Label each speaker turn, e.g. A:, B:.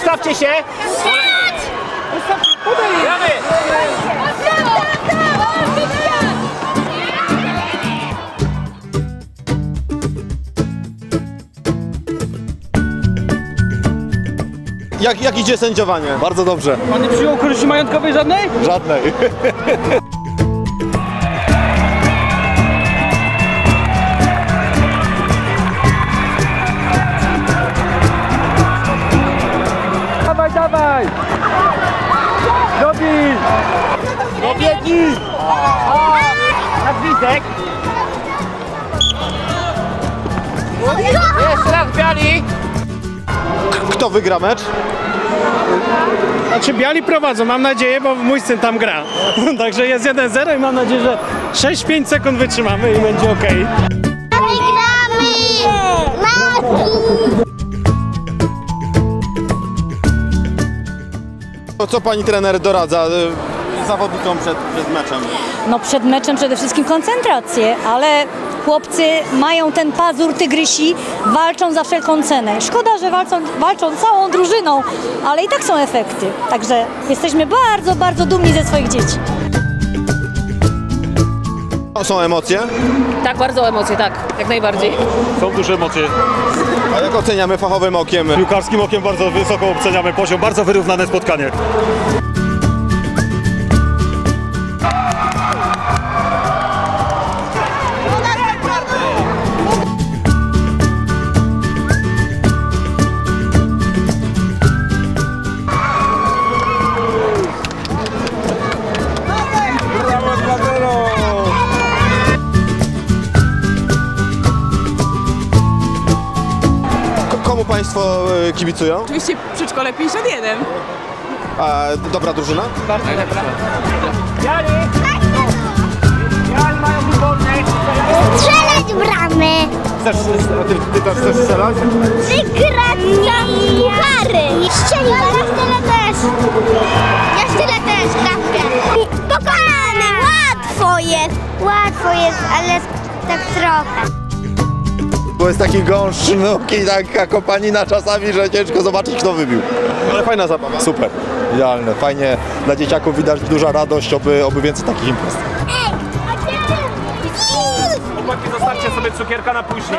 A: Ustawcie się!
B: Jak, jak idzie sędziowanie?
C: Bardzo dobrze.
D: Pan nie przyjął korzyści majątkowej żadnej?
C: Żadnej.
D: Dawaj, dawaj! Dobij!
A: No biegnij! Na gwizdek! Jeszcze raz biali!
B: Kto wygra mecz?
E: Znaczy biali prowadzą, mam nadzieję, bo mój syn tam gra. Także jest 1-0 i mam nadzieję, że 6-5 sekund wytrzymamy i będzie ok.
B: To co pani trener doradza y, zawodnikom przed, przed meczem?
F: No przed meczem przede wszystkim koncentrację, ale chłopcy mają ten pazur tygrysi, walczą za wszelką cenę. Szkoda, że walczą, walczą całą drużyną, ale i tak są efekty. Także jesteśmy bardzo, bardzo dumni ze swoich dzieci.
B: Są emocje?
G: Tak, bardzo emocje, tak, jak najbardziej.
C: Są duże emocje.
B: A jak oceniamy fachowym okiem?
C: Piłkarskim okiem bardzo wysoko oceniamy poziom. Bardzo wyrównane spotkanie.
B: Państwo y, kibicują?
G: Oczywiście przedszkole 51.
B: A, dobra drużyna?
G: Bardzo dobra.
A: Biali! Biali mają wyborne!
H: Strzelać bramy!
B: Chcesz, ty, ty też chcesz strzelać?
H: Wygrać za puchary! Strzelić! Ja tyle też! Ja tyle też, bramkę! Pokonany! Łatwo jest! Łatwo jest, ale tak trochę.
C: Bo jest taki gąszcz nóg i taka kopanina czasami, że ciężko zobaczyć kto wybił.
B: Ale fajna zabawa.
C: Super. Idealne. Fajnie. Dla dzieciaków widać duża radość, oby, oby więcej takich imprez.
H: Ej!
A: Chłopaki, zostawcie sobie cukierka na później.